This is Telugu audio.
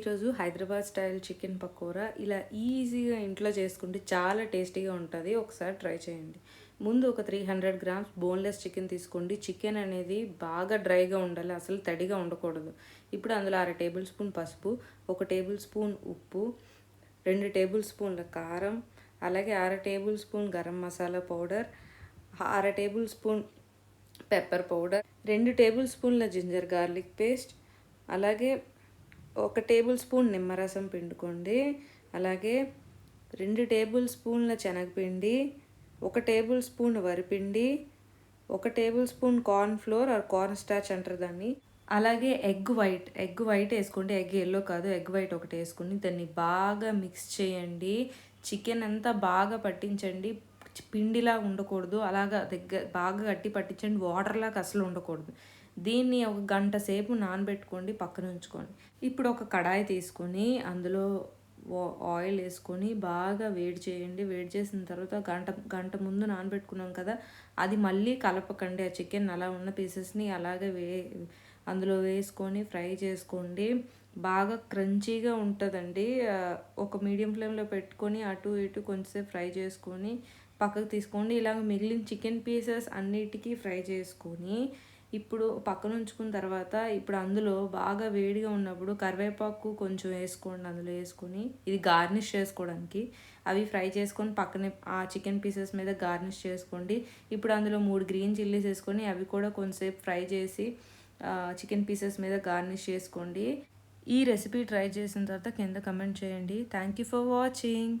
ఈరోజు హైదరాబాద్ స్టైల్ చికెన్ పకోరా ఇలా ఈజీగా ఇంట్లో చేసుకుంటే చాలా టేస్టీగా ఉంటుంది. ఒకసారి ట్రై చేయండి. ముందు ఒక three hundred grams boneless chicken తీసుకోండి. చికెన్ అనేది బాగా డ్రైగా ఉండాలి. అసలు తడిగా ఉండకూడదు. ఇప్పుడు అందులో అర టేబుల్ స్పూన్ పసుపు ఒక టేబుల్ స్పూన్ ఉప్పు రెండు టేబుల్ స్పూన్ల కారం అలాగే అర table spoon garam masala powder అర టేబుల్ స్పూన్ పెప్పర్ పౌడర్ రెండు టేబుల్ స్పూన్ల జింజర్ గార్లిక్ పేస్ట్ అలాగే ఒక టేబుల్ స్పూన్ నిమ్మరసం పిండుకోండి. అలాగే రెండు టేబుల్ స్పూన్ల శనగపిండి ఒక టేబుల్ స్పూన్ వరిపిండి ఒక table spoon corn flour or corn starch అంటారు దాన్ని. అలాగే ఎగ్ వైట్ ఎగ్ వైట్ వేసుకోండి. ఎగ్ ఎల్లో కాదు ఎగ్ వైట్ ఒకటి వేసుకుని దాన్ని బాగా మిక్స్ చేయండి. చికెన్ అంతా బాగా పట్టించండి. పిండిలా ఉండకూడదు. అలాగా దగ్గర బాగా గట్టి పట్టించండి. వాటర్లాగా అసలు ఉండకూడదు. దీన్ని ఒక గంట సేపు నానబెట్టుకోండి పక్కన ఉంచుకోండి. ఇప్పుడు ఒక కడాయి తీసుకొని అందులో ఆయిల్ వేసుకొని బాగా వేడి చేయండి. వేడి చేసిన తర్వాత గంట గంట ముందు నానబెట్టుకున్నాం కదా అది మళ్ళీ కలపకండి. ఆ చికెన్ అలా ఉన్న పీసెస్ని అలాగే వే అందులో వేసుకొని ఫ్రై చేసుకోండి. బాగా క్రంచీగా ఉంటుందండి. ఒక మీడియం ఫ్లేమ్లో పెట్టుకొని అటు ఇటు కొంచెంసేపు ఫ్రై చేసుకొని పక్కకు తీసుకోండి. ఇలాగ మిగిలిన చికెన్ పీసెస్ అన్నిటికీ ఫ్రై చేసుకొని ఇప్పుడు పక్కన ఉంచుకున్న తర్వాత ఇప్పుడు అందులో బాగా వేడిగా ఉన్నప్పుడు కరివేపాకు కొంచెం వేసుకోండి అందులో వేసుకొని ఇది గార్నిష్ చేసుకోవడానికి. అవి ఫ్రై చేసుకొని పక్కనే ఆ చికెన్ పీసెస్ మీద గార్నిష్ చేసుకోండి. ఇప్పుడు అందులో మూడు గ్రీన్ చిల్లీస్ వేసుకొని అవి కూడా కొంచెంసేపు ఫ్రై చేసి చికెన్ పీసెస్ మీద గార్నిష్ చేసుకోండి. ఈ రెసిపీ ట్రై చేసిన తర్వాత కింద కమెంట్ చేయండి. Thank you for watching.